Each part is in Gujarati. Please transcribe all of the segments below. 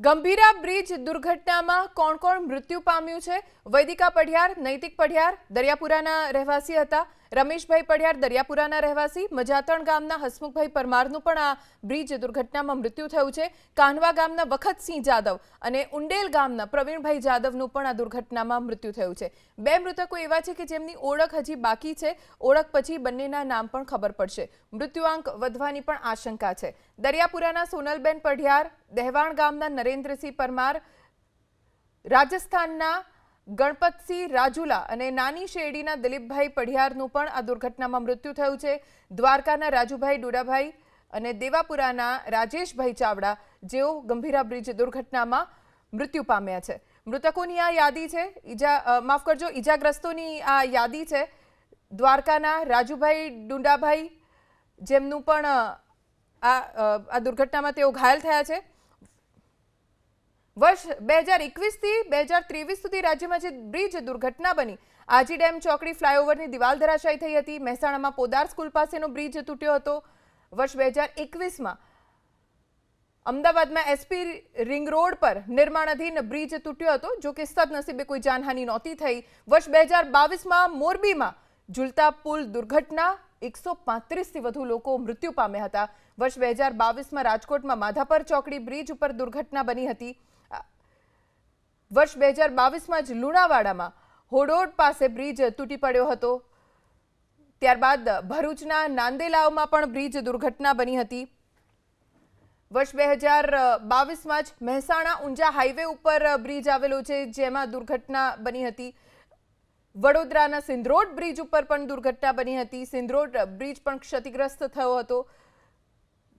ગંભીરા બ્રિજ દુર્ઘટનામાં કોણ કોણ મૃત્યુ પામ્યું છે? વૈદિકા પઢિયાર, નૈતિક પઢિયાર, દરિયાપુરાના રહેવાસી હતા. રમેશભાઈ પઢિયાર દરિયાપુરાના રહેવાસી, મજાતણ ગામના હસમુખભાઈ પરમારનું પણ આ બ્રિજ દુર્ઘટનામાં મૃત્યુ થયું છે. કાનવા ગામના વખતસિંહ જાદવ અને ઉંડેલ ગામના પ્રવીણભાઈ જાદવનું પણ આ દુર્ઘટનામાં મૃત્યુ થયું છે. બે મૃતકો એવા છે કે જેમની ઓળખ હજી બાકી છે. ઓળખ પછી બંનેના નામ પણ ખબર પડશે. મૃત્યુઆંક વધવાની પણ આશંકા છે. દરિયાપુરાના સોનલબેન પઢિયાર, દહેવાણ ગામના નરેન્દ્રસિંહ પરમાર, રાજસ્થાનના ગણપતસિંહ રાજુલા અને નાની શેરડીના દિલીપભાઈ પઢિયારનું પણ આ દુર્ઘટનામાં મૃત્યુ થયું છે. દ્વારકાના રાજુભાઈ ડુડાભાઈ અને દેવાપુરાના રાજેશભાઈ ચાવડા, જેઓ ગંભીરા બ્રિજ દુર્ઘટનામાં મૃત્યુ પામ્યા છે. મૃતકોની આ યાદી છે. ઈજા માફ કરજો, ઈજાગ્રસ્તોની આ યાદી છે. દ્વારકાના રાજુભાઈ ડુંડાભાઈ જેમનું પણ આ આ દુર્ઘટનામાં તેઓ ઘાયલ થયા છે. વર્ષ બે હજાર એકવીસથી બે હજાર ત્રેવીસ સુધી રાજ્યમાં જે બ્રિજ દુર્ઘટના બની, આજી ડેમ ચોકડી ફ્લાયઓવરની દિવાલ ધરાશાયી થઈ હતી. મહેસાણામાં પોદાર સ્કૂલ પાસેનો બ્રિજ તૂટ્યો હતો. વર્ષ બે હજાર એકવીસમાં અમદાવાદમાં એસપી રિંગ રોડ પર નિર્માણાધીન બ્રિજ તૂટ્યો હતો, જો કે સદનસીબે કોઈ જાનહાનિ નહોતી થઈ. વર્ષ બે હજાર બાવીસમાં મોરબીમાં ઝૂલતા પુલ દુર્ઘટના, એકસો પાંત્રીસથી વધુ લોકો મૃત્યુ પામ્યા હતા. વર્ષ બે હજાર બાવીસમાં રાજકોટમાં માધાપર ચોકડી બ્રિજ ઉપર દુર્ઘટના બની હતી. વર્ષ બે હજાર બાવીસમાં જ લુણાવાડામાં હોડોડ પાસે બ્રિજ તૂટી પડ્યો હતો. ત્યારબાદ ભરૂચના નાંદેલાઓમાં પણ બ્રિજ દુર્ઘટના બની હતી. વર્ષ બે હજાર બાવીસમાં જ મહેસાણા ઊંઝા હાઈવે ઉપર બ્રિજ આવેલો છે, જેમાં દુર્ઘટના બની હતી. વડોદરાના સિંધરોડ બ્રિજ ઉપર પણ દુર્ઘટના બની હતી. સિંધરોડ બ્રિજ પણ ક્ષતિગ્રસ્ત થયો હતો.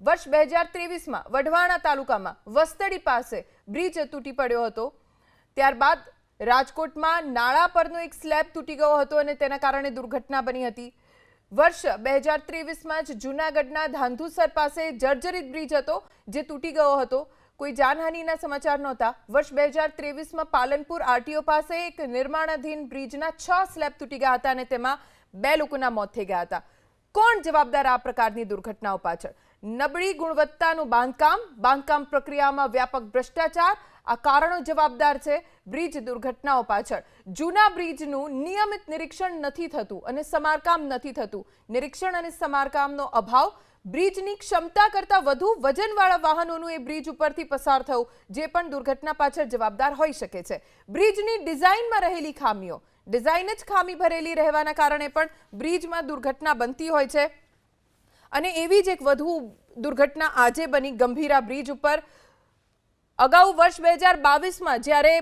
વર્ષ બે હજાર ત્રેવીસમાં વઢવાણા તાલુકામાં વસ્તડી પાસે બ્રિજ તૂટી પડ્યો હતો. ત્યારબાદ રાજકોટમાં નાળા પરનો એક સ્લેબ તૂટી ગયો હતો અને તેના કારણે દુર્ઘટના બની હતી. વર્ષ બે હજાર ત્રેવીસમાં જ જૂનાગઢના ધાંધુસર પાસે જર્જરિત બ્રિજ હતો જે તૂટી ગયો હતો. કોઈ જાનહાનિના સમાચાર નહોતા. વર્ષ બે હજાર ત્રેવીસમાં પાલનપુર આરટીઓ પાસે એક નિર્માણાધીન બ્રિજના છ સ્લેબ તૂટી ગયા હતા અને તેમાં બે લોકોના મોત થઈ ગયા હતા. કોણ જવાબદાર આ પ્રકારની દુર્ઘટનાઓ પાછળ? નબળી ગુણવત્તાનું બાંધકામ બાંધકામ પ્રક્રિયામાં વ્યાપક ભ્રષ્ટાચાર આ કારણો જવાબદાર છે બ્રિજ દુર્ઘટનાઓ પાછળ. જૂના બ્રિજનું નિયમિત નિરીક્ષણ નથી થતું અને સમારકામ નથી થતું. નિરીક્ષણ અને સમારકામનો અભાવ બ્રિજની ક્ષમતા કરતાં વધુ વજનવાળા વાહનોનું એ બ્રિજ ઉપરથી પસાર થવું, જે પણ દુર્ઘટના પાછળ જવાબદાર હોઈ શકે છે. બ્રિજની ડિઝાઇનમાં રહેલી ખામીઓ. ડિઝાઇન જ ખામી ભરેલી રહેવાના કારણે પણ બ્રિજમાં દુર્ઘટના બનતી હોય છે. અને એવી જ એક વધુ દુર્ઘટના આજે બની ગંભીરા બ્રિજ ઉપર અગાઉ વર્ષ બે હજાર બાવીસમાં જ્યારે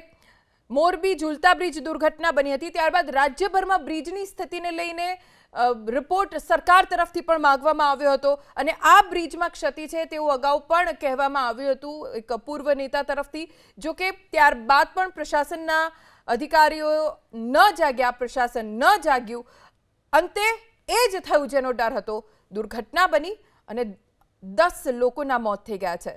મોરબી ઝુલતા બ્રિજ દુર્ઘટના બની હતી, ત્યારબાદ રાજ્યભરમાં બ્રિજની સ્થિતિને લઈને રિપોર્ટ સરકાર તરફથી પણ માંગવામાં આવ્યો હતો અને આ બ્રિજમાં ક્ષતિ છે તેવું અગાઉ પણ કહેવામાં આવ્યું હતું એક પૂર્વ નેતા તરફથી, જો કે ત્યારબાદ પણ પ્રશાસનના અધિકારીઓ ન જાગ્યા, પ્રશાસન ન જાગ્યું, અંતે એ જ થયું જેનો ડર હતો. દુર્ઘટના બની અને દસ લોકોના મોત થઈ ગયા છે.